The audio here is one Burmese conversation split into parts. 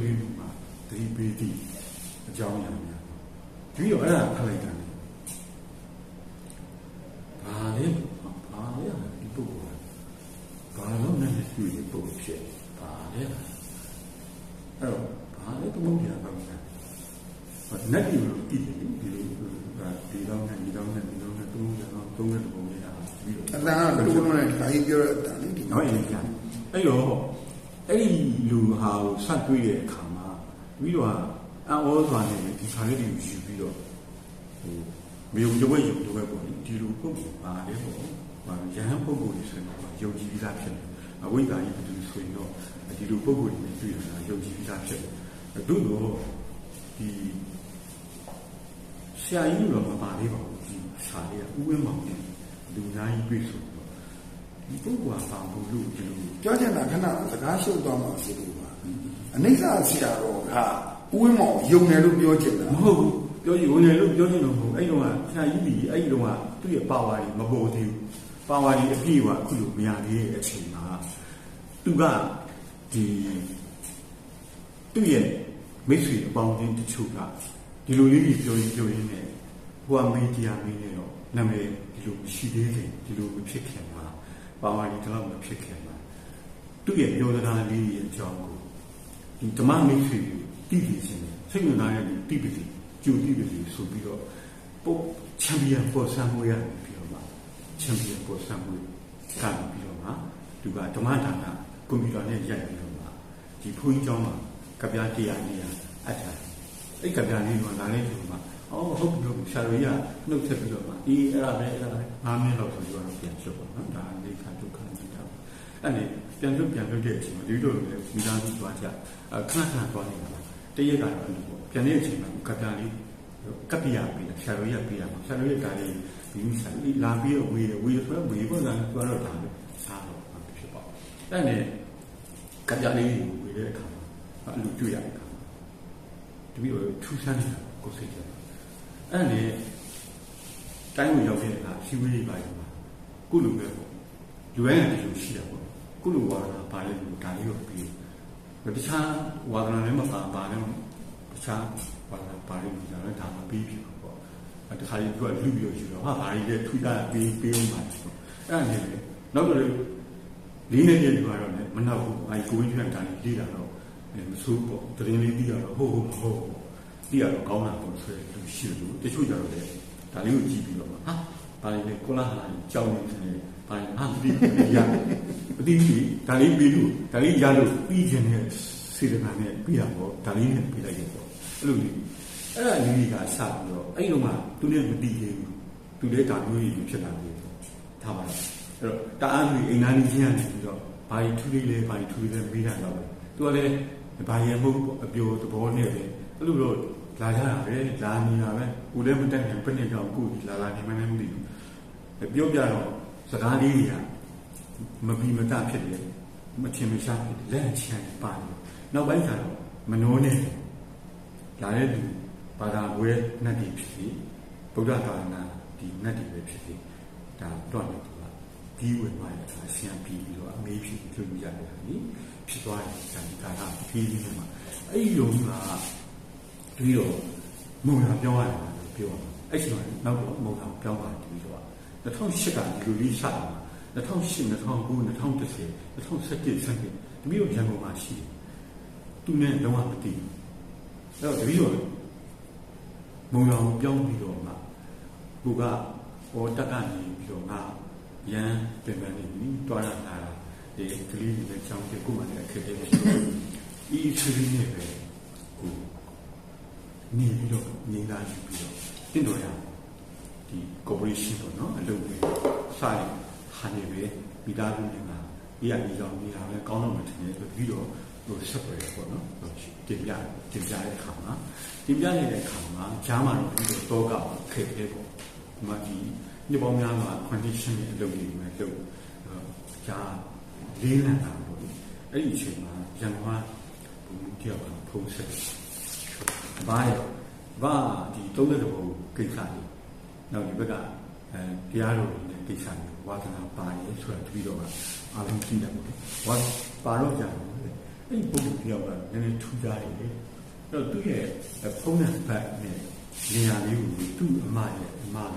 လေးမှာတတိပေးသည့်အကြောင်းအရာများပြီးတော့အဲ့ဒါဖတ်လိုက်တာလေဘာလဲဘာလဲဒီပုဂ္ဂိုလ်ကဘာလို့နဲ့တွေ့တဲ့ပုဂ္ဂိုလ်ဖြစ်ဘာလဲအဲ့တော့ဘာလဲသမုဒ္ဒရာကောင်းတာနတ်ပြည်လိုတည်တယ်ဒီလိုဒီတော့နဲ့ဒီတော့နဲ့ဒီတော့နဲ့သုံးရအောင်သုံးတဲ့ပုံလေးတာပြီးတော့အတန်ကတူလုံးနဲ့ဒါကြီးပြောတဲ့အတန်လေးဒီနော်အဲ့ဒီကအဲ့တော့ အဲ့ဒီလူဟာကိုဆက်တွေ့တဲ့အခါမှာပြီးတော့အံ့ဩစွာနဲ့ဒီခါလေးတွေကိုယူပြီးတော့ဟိုမြေုံကြွယ်ရုံကြွယ်ပေါ့ဒီလိုပုဂ္ဂိုလ်ပါလေပေါ့ဟာရဟန်းပုဂ္ဂိုလ်တွေဆိုတော့ယုံကြည်ပြီးသားဖြစ်တယ်အဝိဇ္ဇာကြီးဘယ်လိုဆိုရင်တော့ဒီလိုပုဂ္ဂိုလ်တွေတွေ့ရတာယုံကြည်ပြီးသားဖြစ်တယ်တို့တော့ဒီဆရာကြီးတော့မပါသေးပါဘူးဒီဆရာလေးကဥဝင်းမောင်နဲ့လူသားကြီးတွေ့ဆိုတော့ ဒီပုဂ္ဂိုလ်ကပါဘူးလို့ဒီလိုပြောချင်တာခဏစကားရှုပ်သွားမှဆိုလို့ပါအနိစ္စဆရာတော်ကဥဝင်းမောင်ယုံတယ်လို့ပြောချင်တာမဟုတ်ဘူးပြောကြည့်ဝင်တယ်လို့ပြောချင်လို့မဟုတ်အဲ့တော့ကဆရာကြီးကြီးအဲ့ဒီတော့ကသူ့ရဲ့ပါဝါကြီးမပေါ်သေးဘူးပါဝါကြီးအပြည့်ကအခုလိုမရသေးတဲ့အချိန်မှာသူကဒီသူ့ရဲ့မိတ်ဆွေအပေါင်းအသင်းတချို့ကဒီလိုလေးကြီးပြောရင်ပြောရင်းနဲ့ဟိုကမင်းတရားမင်းနဲ့တော့နာမည်ဒီလိုရှိသေးတယ်ဒီလိုမဖြစ်ခင်မှာ ပါဝါကြီးတော့မဖြစ်ခင်မှာသူ့ရဲ့ပြောစကားလေးရဲ့အကြောင်းကိုဒီဓမ္မမိတ်ဆွေကိုတည်တည်ခြင်းစိတ်ဝင်စားရတဲ့တည်ပစီကျူတည်ပစီဆိုပြီးတော့ပို့ချန်ပီယံပေါ်ဆံမွေးရပြီးတော့မှချန်ပီယံပေါ်ဆံမွေးကံပြီးတော့မှသူကဓမ္မဒါနကွန်ပျူတာနဲ့ရိုက်ပြီးတော့မှဒီဘုန်းကြီးကျောင်းမှာကဗျာတရားနေရအပ်တာအဲ့ကဗျာလေးကနားလေးဆိုမှ အော်ဟုတ်ပြီလို့ဆရာတော်ကြီးကနှုတ်ဆက်ပြီးတော့မှအေးအဲ့ဒါပဲအဲ့ဒါပဲငါးမိနစ်လောက်ဆိုတော့ပြန်ချုပ်ပါနော်ဒါအိခါဒုက္ခနေတာအဲ့ဒီပြန်ချုပ်ပြန်ချုပ်တဲ့အချိန်မှာဒီလိုလည်းမိသားစုသွားကြအခဏခဏသွားနေတာပါတရက်ကတော့အဲ့လိုပေါ့ပြန်တဲ့အချိန်မှာကဗျာလေးကပ္ပိယပြီးဆရာတော်ကြီးကပြီးတာဆရာတော်ကြီးကလည်းဒီမိစားလာပြီးတော့ဝေးတယ်ဝေးဆိုတော့ဝေးပေါ်လာတော့တော့ဒါပဲစားတော့ဖြစ်ပေါ့အဲ့နဲ့ကဗျာလေးကိုဝေးတဲ့အခါမှာအဲ့လိုတွေ့ရတဲ့အခါတပည့်တော်ထူးဆန်းနေတာကိုစိတ်ကြ အဲ့နဲ့တိုင်းဝင်ရောက်တဲ့အခါရှိဝေးပါရမှာကုလူပဲပေါ့လူတိုင်းကဒီလိုရှိတာပေါ့ကုလူဝါဒနာပါလေလို့ဒါလေးကိုပြီးတခြားဝါဒနာလည်းမပါပါနဲ့တခြားဝါဒနာပါလေလို့ဒါလည်းဒါမှပြီးပြီပေါ့တခါကြီးသူကလူပြီးတော့ယူတော့ဟာဘာကြီးလဲထူတာပြီးပြီးအောင်ပါဆိုအဲ့ဒါနဲ့နောက်တော့လေးနဲ့ပြည့်သွားတော့လည်းမနောက်ဘူးအဲကိုင်းပြန်တာလေးတာတော့မဆိုးပေါ့တရင်လေးပြီးတော့ဟုတ်ဟုတ်ဟုတ် ပြီးတော့ကောင်းတာပေါ့ဆိုရင်လူရှိလို့တချို့ကြတော့လေဒါလေးကိုကြည့်ပြီးတော့ဟာဘာလဲကိုလာဟာကြောင်းနေတယ်ဘာလဲဟာဒီရမသိဘူးဒါလေးပြီးလို့ဒါလေးရလို့ပြီးခြင်းနဲ့စေတနာနဲ့ပြီးတာပေါ့ဒါလေးနဲ့ပြီးလိုက်ရပေါ့အဲ့လိုလေးအဲ့ဒါလေးကစပြီးတော့အဲ့လိုမှသူနဲ့မတည်သေးဘူးသူလည်းဒါမျိုးကြီးဖြစ်လာတယ်ထားပါတော့အဲ့တော့တအားကြီးအိမ်သားကြီးချင်းကနေပြီးတော့ဘာကြီးထူးလေးလဲဘာကြီးထူးလေးလဲပြီးတာတော့သူကလည်းဘာရမဟုတ်အပြိုသဘောနဲ့ပဲအဲ့လိုတော့ လာကြတာပဲလာနေတာပဲကိုလည်းမတက်နိုင်ပြည့်ကြောင်ကိုလာလာနေမှလည်းမသိဘူးပြောပြတော့စကားလေးတွေကမပြီးမတဖြစ်တယ်မချင်မရှားဖြစ်တယ်လက်ချင်ပါတယ်နောက်ပိုင်းကျတော့မနှိုးနဲ့လာတဲ့သူဘာသာဝဲနတ်တွေဖြစ်စီဗုဒ္ဓဘာသာဒီနတ်တွေပဲဖြစ်စီဒါတော့နေသူကဒီဝင်သွားတဲ့အခါဆင်ပြီးပြီးတော့အမေးဖြစ်ပြီးလို့ရတယ်ဟာနိဖြစ်သွားတယ်ဇာတိကာကပြီးပြီးမှအဲ့ဒီလိုက ပြီးတော့မုံလာပြောင်းရတယ်လို့ပြောတာအဲ့ဒီတော့နောက်တော့မုံလာပြောင်းသွားတယ်ပြီးတော့2008ကဒီလိုလေးစတာ2008 2009 2010 2017စတဲ့ဒီမျိုးရန်ကုန်မှာရှိတယ်သူနဲ့လုံးဝမတည်အဲ့တော့တပည့်တော်မုံရောင်ပြောင်းပြီးတော့မှကိုကဟောတက်ကနေပြီးတော့ငါရန်ပြင်ပန်းနေပြီတွားရတာဒီကလေးတွေနဲ့ကြောင်းပြကိုမှလည်းအခက်အခဲရှိတယ်ဤချီရင်းနဲ့ပဲကို နေပြီးတော့နေလာယူပြီးတော့တင့်တော်ရဒီ corporation ပေါ့နော်အလုပ်တွေစာရဟာနေပဲမိသားစုတွေမှာဒီအကြီးဆောင်နေတာလည်းကောင်းတော့မှထင်တယ်ပြီးတော့ဟိုဆက်ပဲပေါ့နော်တင်ပြတင်ပြတဲ့အခါမှာတင်ပြနေတဲ့အခါမှာဂျားမာတော့ပြီးတော့တောကခက်ခဲပေါ့ဒီမှာဒီညပေါင်းများမှာ condition ရဲ့အလုပ်တွေမှာလုပ်ဂျားလေးလံတာပေါ့အဲ့ဒီအချိန်မှာရန်ကုန်ကဘုံတယောက်ကဖုံးဆက် ဘာလဲဘာဒီသုံးတဲ့ဘုံကိစ္စတွေနောက်ဒီဘက်ကအဲတရားတော်တွေနဲ့ကိစ္စတွေဝါသနာပါရဲဆိုတာတပြီးတော့အားလုံးကြည့်တယ်ပေါ့ဝါပါတော့ကြတယ်အဲ့ဒီပုံစံပြောက်ကနည်းနည်းထူးခြားတယ်လေအဲ့တော့သူ့ရဲ့ဖုန်းနံပါတ်နဲ့နေရာလေးကိုသူ့အမရဲ့အမက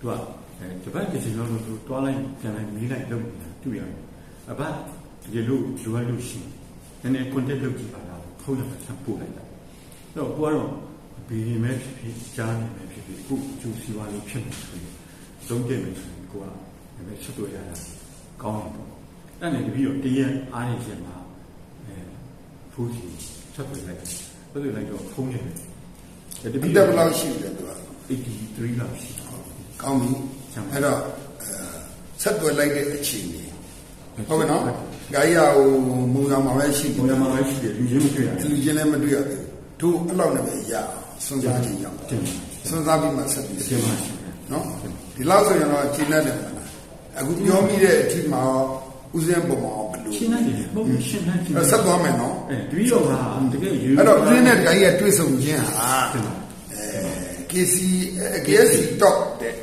သူကအဲတပတ်တစ်ချိန်လုံးလို့တွားလိုက်ပြန်လိုက်မေးလိုက်လုပ်နေတာတွေ့ရတယ်အဘဒီလိုလိုအပ်လို့ရှိရင်နည်းနည်း contact လုပ်ကြည့်ပါလားဖုန်းနံပါတ်ဆက်ပို့လိုက်တာအဲ့ တော့ကိုကတော့ဘီမဲဖြစ်ဖြစ်ကြားနေမယ်ဖြစ်ဖြစ်ခုကျူစီဝါလေးဖြစ်နေဆိုရင်လုံးကျမယ်ဆိုရင်ကိုကလည်းချက်တွေ့ရတာကောင်းတယ်ပေါ့အဲ့နဲ့တပြီးတော့တရက်အားရခြင်းမှာအဲဖိုးစီချက်တွေ့လိုက်တယ်ဆက်တွေ့လိုက်တော့ဖုန်းနေတယ်တဒီပြီးတတော့က်ဘယ်လောက်ရှိလဲသူက83လောက်ရှိတယ်ကောင်းပြီအဲ့တော့အဲဆက်သွယ်လိုက်တဲ့အခြေအနေဟုတ်ကဲ့နော်ဂါရီယာဟိုမုံရမှာပဲရှိဘုရားမှာပဲရှိတယ်လူချင်းမတွေ့ရဘူးလူချင်းလည်းမတွေ့ရဘူး သူအဲ့လောက်နဲ့ပဲရအောင်စွန့်စားခြင်းကြောင့်တင်ပါစွန့်စားပြီးမှဆက်ပြီးတင်ပါရှိတယ်နော်ဒီလောက်ဆိုရင်တော့ရှင်းတတ်တယ်မလားအခုပြောမိတဲ့အထိမှာဦးစင်းပုံမှာဘယ်လိုရှင်းနိုင်တယ်ဟုတ်ပြီရှင်းနိုင်တယ်အဲ့ဆက်သွားမယ်နော်အဲတပြီးတော့ကတကယ်ယူအဲ့တော့ဦးစင်းနဲ့ဂါရီယာတွေ့ဆုံခြင်းဟာတင်ပါအဲ KC KSC top တဲ့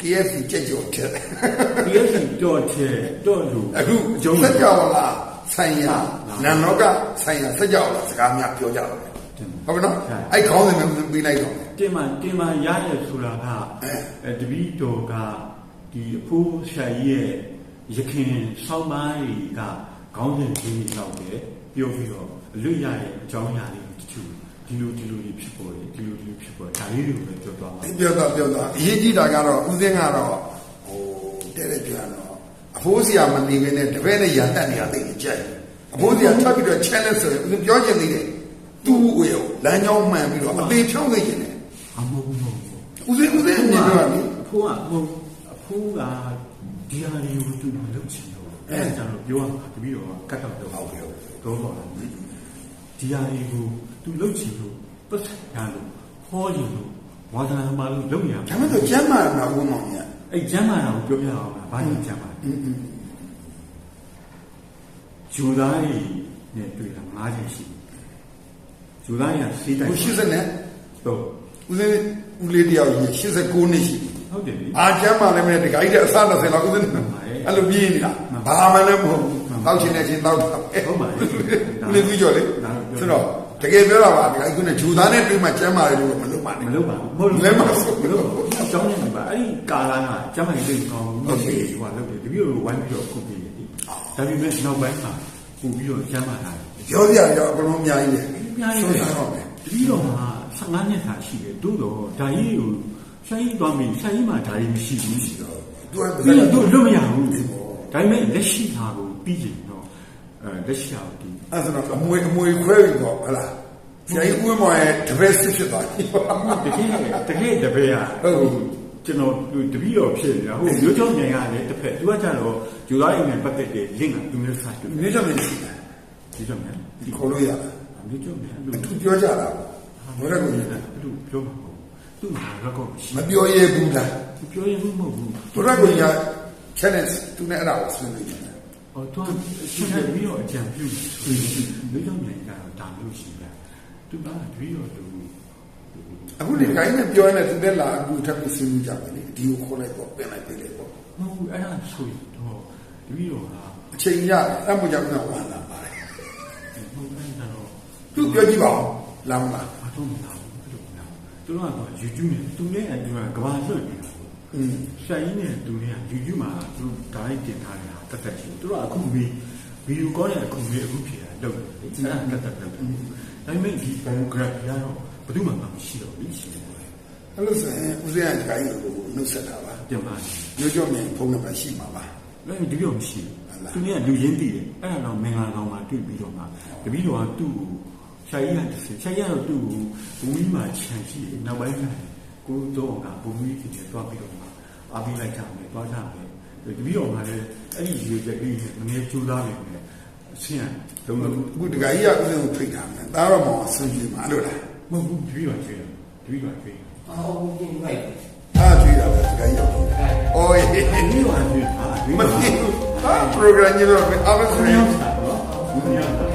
KSC ကြက်ကြော်တဲ့ဒီအချိန်တော့တဲ့တော့လူအခုအကျုံးစက်ကြောလာဆိုင်ရာနန္နောကဆိုင်ရာစက်ကြောလာစကားများပြောကြတော့တယ် ဟုတ်ကဲ့နော်အဲ့ခေါင်းစဉ်မျိုးပြီးလိုက်တော့မယ်တင်မတင်မရရဆိုတာကအဲတပြီးတော့ကဒီအဖိုးဆရာကြီးရဲ့ရခင်ဆောင်းပါးတွေကခေါင်းစဉ်ကြီးလောက်ပဲပြောပြီးတော့အလွတ်ရရဲ့အကြောင်းအရာလေးတချို့ဒီလိုဒီလိုတွေဖြစ်ပေါ်တယ်ဒီလိုဒီလိုဖြစ်ပေါ်ဒါလေးတွေကိုပဲပြောသွားပါပြောတော့ပြောတော့အရေးကြီးတာကတော့ဦးစင်းကတော့ဟိုတဲ့တဲ့ကြွတော့အဖိုးစရာမနေဘဲနဲ့တပည့်နဲ့ရန်တက်နေရသိနေကြတယ်အဖိုးစရာထပ်ပြီးတော့ challenge ဆိုရင်ဦးစင်းပြောချင်သေးတယ် သူ့ဝေကိုလမ်းကြောင်းမှန်ပြီးတော့အသေးဖြောင်းသိချင်တယ်အမဟုတ်ဘူးမဟုတ်ဘူးဦးစင်းဦးစင်းအမြင်ပြောရမယ်အဖိုးကဟိုအဖိုးကဒီဟာလေးကိုသူမလုပ်ချင်တော့အဲဒါကြောင့်ပြောရမှာတပီတော့ကတ်တော့တော့ဟုတ်ကဲ့ဟုတ်ကဲ့တော့ပါလားဒီဟာလေးကိုသူလုပ်ချင်လို့ပတ်သက်ရလို့ဟောချင်လို့ဝါသနာမှာလို့လုပ်ရဒါမှမဟုတ်ကျမ်းမာမှာဦးမောင်ကြီးအဲ့ကျမ်းမာတာကိုပြောပြအောင်လားဘာလို့ကျမ်းမာလဲอืมဂျူသားကြီးနဲ့တွေ့တာ၅ချက်ရှိ ဂျူသားကြီးကစီးတိုဟိုက်80နဲ့တော့ဦးစင်းဦးလေးတယောက်ကြီး89နှစ်ရှိပြီဟုတ်တယ်လေအာကျမ်းမာလည်းမဲ့တခါကြီးတဲ့အစား20လောက်ဦးစင်းအဲ့လိုပြင်းနေတာဘာမှလည်းမဟုတ်ဘူးတောက်ချင်တဲ့ချင်းတောက်တာဟုတ်ပါလေဦးလေးပြီးကြော်လေဆိုတော့တကယ်ပြောတာပါတခါကြီးကဂျူသားနဲ့တွေ့မှကျမ်းမာတယ်လို့မလုပ်ပါမနဲ့လုပ်ပါဘူးမဟုတ်ဘူးလည်းမဆိုမလုပ်ဘူးအကြောင်းရင်းပါအဲ့ဒီကာလာကကျမ်းမာရေးကောင်းလို့ဒီဟိုလုပ်တယ်တပည့်တို့ဝိုင်းပြီးတော့ခုပြည့်တယ်ဒါပေမဲ့နောက်ပိုင်းမှာပူပြီးတော့ကျမ်းမာလာတယ်ပြောစရာရောအကုန်လုံးအများကြီးလေ အများကြီးပဲဆုံးတော့မယ်တပည့်တော်မှာ15နှစ်သာရှိတယ်တို့တော့ဒါကြီးကိုဆိုင်ကြီးသွားပြီဆိုင်ကြီးမှာဒါကြီးမရှိဘူးရှိတော့သူကပြီးတော့တို့လွတ်မရဘူးဒါပေမဲ့လက်ရှိတာကိုပြီးရင်တော့အဲလက်ရှိတာကိုဒီအဲ့ဆိုတော့အမွေအမွေခွဲပြီးတော့ဟလားဆရာကြီးဦးမောင်ရဲ့တပည့်စစ်ဖြစ်သွားပြီတကယ်တကယ်တပည့်ရကျွန်တော်တပည့်တော်ဖြစ်နေတာဟိုမျိုးကျောင်းမြိုင်ကလည်းတစ်ဖက်သူကကြတော့ယူသားရုံနဲ့ပတ်သက်တဲ့ link ကသူမျိုးစားတယ်မြေကြောင့်မရှိတာဒီကြောင့်မြန်ဒီခေါ်လို့ရတာ မျိုးကျောင်းမြန်လူအထူးပြောကြတာဘယ်တော့ကိုလူပြောမှာပေါ့သူ့မှာတော့ရှိမပြောရဘူးလားသူပြောရင်မဟုတ်ဘူးဘယ်တော့ကိုညာ challenge သူနဲ့အဲ့ဒါကိုဆွေးနွေးကြတယ်ဟောတော့ရှင်းတယ်ပြီးတော့အကြံပြုမျိုးကျောင်းမြိုင်ကတော့ဒါမျိုးရှိတာသူကပြီးတော့သူအခုဒီခိုင်းနဲ့ပြောနေသူနဲ့လာအခုထပ်ပြီးဆွေးနွေးကြမယ်လေဒီကိုခေါ်လိုက်တော့ပြင်လိုက်ပြင်လိုက်ပေါ့မဟုတ်ဘူးအဲ့ဒါဆိုရင်တော့တပည့်တော်ကအချိန်ရတယ်အဲ့မှကြောင့်တော့ဝမ်းလာပါ သူပြောကြည့်ပါဦးလာမလားဘာတော့မလာဘူးအဲ့လိုမလာဘူးသူတို့ကတော့ YouTube နဲ့သူနဲ့အတူကကဘာလွှတ်နေတာပေါ့อืมဆရာကြီးနဲ့သူတွေက YouTube မှာသူဒါလိုက်တင်ထားနေတာတက်တက်ရှိသူတို့ကအခုမီဗီဒီယိုကောနဲ့အခုမေးအခုဖြေတာလုပ်တယ်လေအဲ့ဒါတက်တက်လုပ်တယ်ဒါပေမဲ့ဒီ biography ကတော့ဘယ်သူမှမရှိတော့ဘူးရှိတယ်အဲ့လိုဆိုရင်ဦးဇင်းကဒီခိုင်းကိုနှုတ်ဆက်တာပါပြန်ပါရိုးကြောမြင်ဖုန်းနံပါတ်ရှိမှာပါလည်းဒီလိုမရှိဘူးသူကလူရင်းတည်တယ်အဲ့ဒါတော့မင်္ဂလာကောင်မှာတွေ့ပြီးတော့မှတပည့်တော်ကသူ့ကို ဆရာကြီးကတစ်ဆယ်ဆရာကြီးကတော့သူ့ကိုဘုံကြီးမှာခြံရှိတယ်နောက်ပိုင်းကျရင်ကိုတော့ကဘုံကြီးကြီးတွေတွားပြီးတော့မှအားပေးလိုက်ကြမယ်တွားကြမယ်တပည့်တော်ကလည်းအဲ့ဒီရေချက်ကလေးနဲ့ငယ်ကျူးသားနေတယ်အဆင်းလုံးလုံးအခုဒီခိုင်းကဦးဇင်းကိုဖိတ်တာမယ်ဒါတော့မောင်ဆွေးကြည့်မှာလို့လားမဟုတ်ဘူးတပည့်တော်ကျွေးတယ်တပည့်တော်ကျွေးအော်ဘုရင်လိုက်အားကြည့်တာပဲဒီခိုင်းရောက်တယ်အိုးတပည့်တော်ကျွေးဟာတပည့်မတော်သိဘူးအာ program ကြီးတော့အားမစဘု